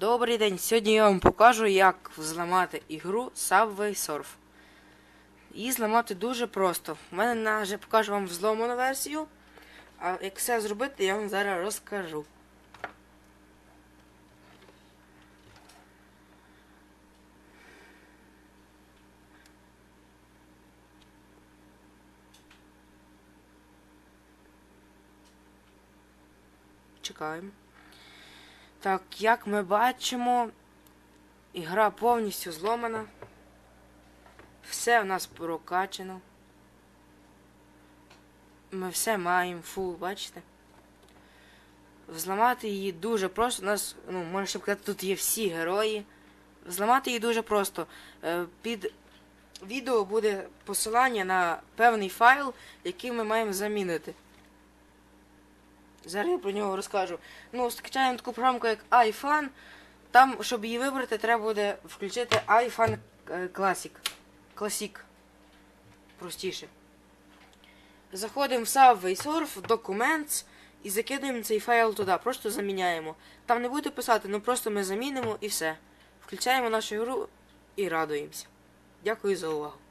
Добрий день! Сьогодні я вам покажу, як зламати ігру Subway Surf. Її зламати дуже просто. У мене вже покажу вам взломану версію. А як все зробити, я вам зараз розкажу. Чекаємо. Так, як ми бачимо, ігра повністю зломана. Все в нас прокачано. Ми все маємо, фул, бачите? Взламати її дуже просто. У нас, ну, можна сказати, тут є всі герої. Взламати її дуже просто. Е, Під відео буде посилання на певний файл, який ми маємо замінити. Зараз я про нього розкажу. Ну, скачаємо таку програмку, як iFun. Там, щоб її вибрати, треба буде включити iFun е, Classic. Classic. Простіше. Заходимо в Subway Surf, Documents і закидаємо цей файл туди. Просто заміняємо. Там не буде писати, ну просто ми замінимо і все. Включаємо нашу гру і радуємося. Дякую за увагу.